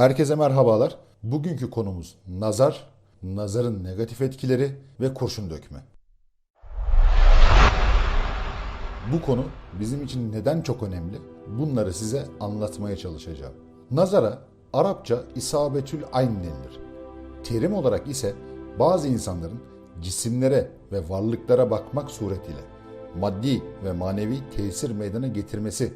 Herkese merhabalar. Bugünkü konumuz nazar, nazarın negatif etkileri ve kurşun dökme. Bu konu bizim için neden çok önemli? Bunları size anlatmaya çalışacağım. Nazara Arapça isabetül ayn denilir. Terim olarak ise bazı insanların cisimlere ve varlıklara bakmak suretiyle maddi ve manevi tesir meydana getirmesi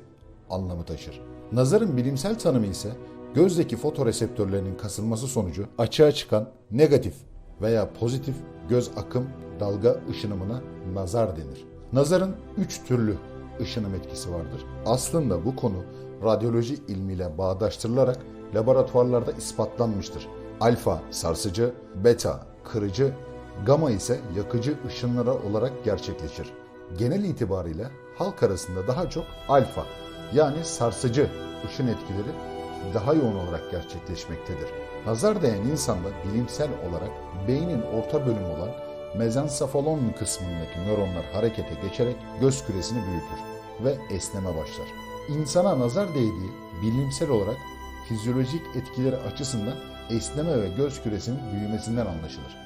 anlamı taşır. Nazarın bilimsel tanımı ise gözdeki fotoreseptörlerinin kasılması sonucu açığa çıkan negatif veya pozitif göz akım dalga ışınımına nazar denir. Nazarın üç türlü ışınım etkisi vardır. Aslında bu konu radyoloji ilmiyle bağdaştırılarak laboratuvarlarda ispatlanmıştır. Alfa sarsıcı, beta kırıcı, gamma ise yakıcı ışınlara olarak gerçekleşir. Genel itibariyle halk arasında daha çok alfa yani sarsıcı ışın etkileri daha yoğun olarak gerçekleşmektedir. Nazar değen insanda bilimsel olarak beynin orta bölümü olan mezenσefalon kısmındaki nöronlar harekete geçerek göz küresini büyütür ve esneme başlar. İnsana nazar değdiği bilimsel olarak fizyolojik etkileri açısından esneme ve göz küresinin büyümesinden anlaşılır.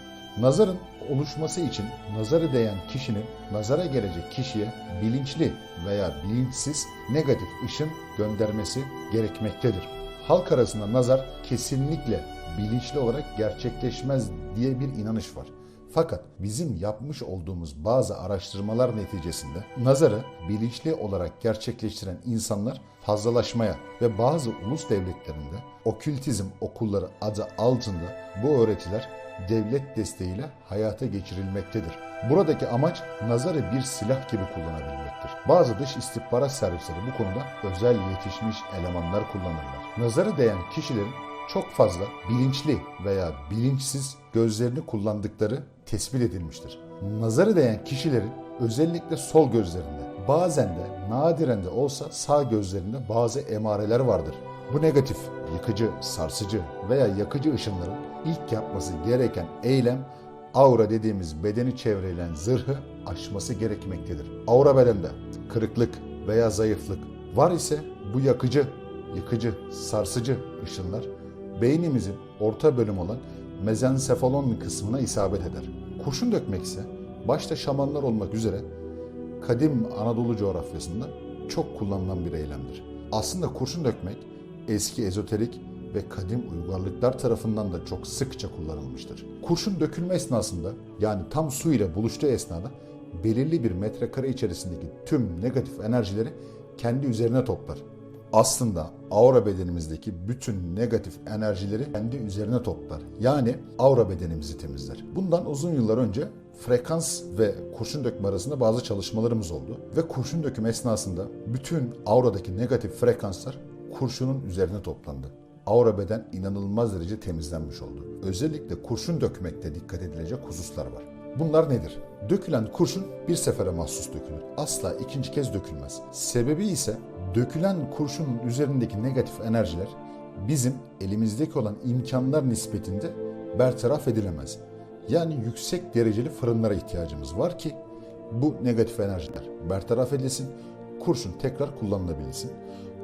Nazarın oluşması için nazarı değen kişinin nazara gelecek kişiye bilinçli veya bilinçsiz negatif ışın göndermesi gerekmektedir. Halk arasında nazar kesinlikle bilinçli olarak gerçekleşmez diye bir inanış var. Fakat bizim yapmış olduğumuz bazı araştırmalar neticesinde nazarı bilinçli olarak gerçekleştiren insanlar fazlalaşmaya ve bazı ulus devletlerinde okültizm okulları adı altında bu öğretiler devlet desteğiyle hayata geçirilmektedir. Buradaki amaç nazarı bir silah gibi kullanabilmektir. Bazı dış istihbarat servisleri bu konuda özel yetişmiş elemanlar kullanırlar. Nazarı değen kişilerin çok fazla bilinçli veya bilinçsiz gözlerini kullandıkları tespit edilmiştir. Nazarı değen kişilerin özellikle sol gözlerinde bazen de nadiren de olsa sağ gözlerinde bazı emareler vardır. Bu negatif, yıkıcı, sarsıcı veya yakıcı ışınların ilk yapması gereken eylem aura dediğimiz bedeni çevreyen zırhı aşması gerekmektedir. Aura bedende kırıklık veya zayıflık var ise bu yakıcı, yıkıcı, sarsıcı ışınlar beynimizin orta bölüm olan mezenσefalon kısmına isabet eder. Kurşun dökmek ise başta şamanlar olmak üzere kadim Anadolu coğrafyasında çok kullanılan bir eylemdir. Aslında kurşun dökmek eski ezoterik ve kadim uygarlıklar tarafından da çok sıkça kullanılmıştır. Kurşun dökülme esnasında yani tam su ile buluştuğu esnada belirli bir metrekare içerisindeki tüm negatif enerjileri kendi üzerine toplar. Aslında aura bedenimizdeki bütün negatif enerjileri kendi üzerine toplar. Yani aura bedenimizi temizler. Bundan uzun yıllar önce frekans ve kurşun dökme arasında bazı çalışmalarımız oldu. Ve kurşun döküm esnasında bütün auradaki negatif frekanslar kurşunun üzerine toplandı. Aura beden inanılmaz derece temizlenmiş oldu. Özellikle kurşun dökmekte dikkat edilecek hususlar var. Bunlar nedir? Dökülen kurşun bir sefere mahsus dökülür. Asla ikinci kez dökülmez. Sebebi ise dökülen kurşunun üzerindeki negatif enerjiler bizim elimizdeki olan imkanlar nispetinde bertaraf edilemez. Yani yüksek dereceli fırınlara ihtiyacımız var ki bu negatif enerjiler bertaraf edilsin, kurşun tekrar kullanılabilsin.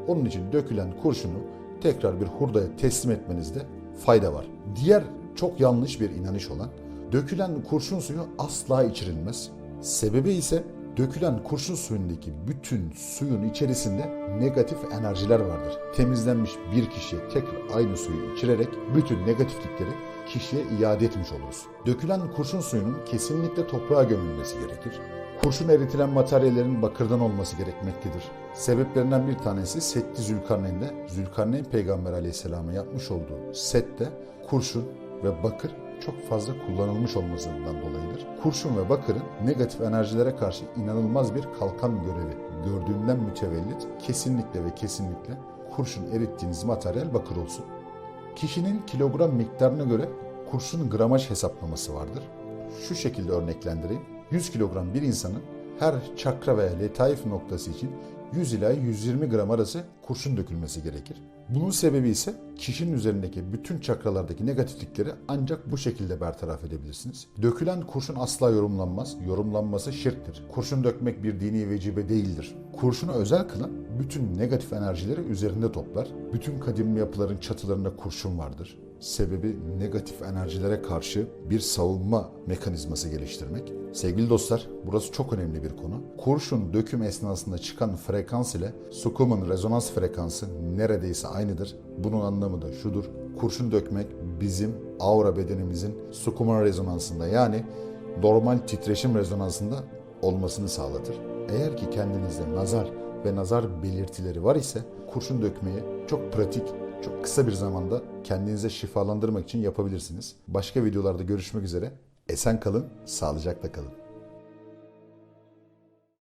Onun için dökülen kurşunu tekrar bir hurdaya teslim etmenizde fayda var. Diğer çok yanlış bir inanış olan dökülen kurşun suyu asla içirilmez. Sebebi ise dökülen kurşun suyundaki bütün suyun içerisinde negatif enerjiler vardır. Temizlenmiş bir kişiye tekrar aynı suyu içirerek bütün negatiflikleri kişiye iade etmiş oluruz. Dökülen kurşun suyunun kesinlikle toprağa gömülmesi gerekir. Kurşun eritilen materyallerin bakırdan olması gerekmektedir. Sebeplerinden bir tanesi Setti Zülkarneyn'de Zülkarneyn Peygamber Aleyhisselam'a yapmış olduğu sette kurşun ve bakır çok fazla kullanılmış olmasından dolayıdır. Kurşun ve bakırın negatif enerjilere karşı inanılmaz bir kalkan görevi gördüğünden mütevellit kesinlikle ve kesinlikle kurşun erittiğiniz materyal bakır olsun. Kişinin kilogram miktarına göre kurşun gramaj hesaplaması vardır. Şu şekilde örneklendireyim. 100 kilogram bir insanın her çakra veya letaif noktası için 100 ila 120 gram arası kurşun dökülmesi gerekir. Bunun sebebi ise kişinin üzerindeki bütün çakralardaki negatiflikleri ancak bu şekilde bertaraf edebilirsiniz. Dökülen kurşun asla yorumlanmaz. Yorumlanması şirktir. Kurşun dökmek bir dini vecibe değildir. Kurşunu özel kılan bütün negatif enerjileri üzerinde toplar. Bütün kadim yapıların çatılarında kurşun vardır. Sebebi negatif enerjilere karşı bir savunma mekanizması geliştirmek. Sevgili dostlar, burası çok önemli bir konu. Kurşun döküm esnasında çıkan frekans ile Sukum'un rezonans frekansı neredeyse aynıdır. Bunun anlamı da şudur. Kurşun dökmek bizim aura bedenimizin Sukum'un rezonansında yani normal titreşim rezonansında olmasını sağlatır. Eğer ki kendinizde nazar ve nazar belirtileri var ise kurşun dökmeyi çok pratik, çok kısa bir zamanda kendinize şifalandırmak için yapabilirsiniz. Başka videolarda görüşmek üzere. Esen kalın, sağlıcakla kalın.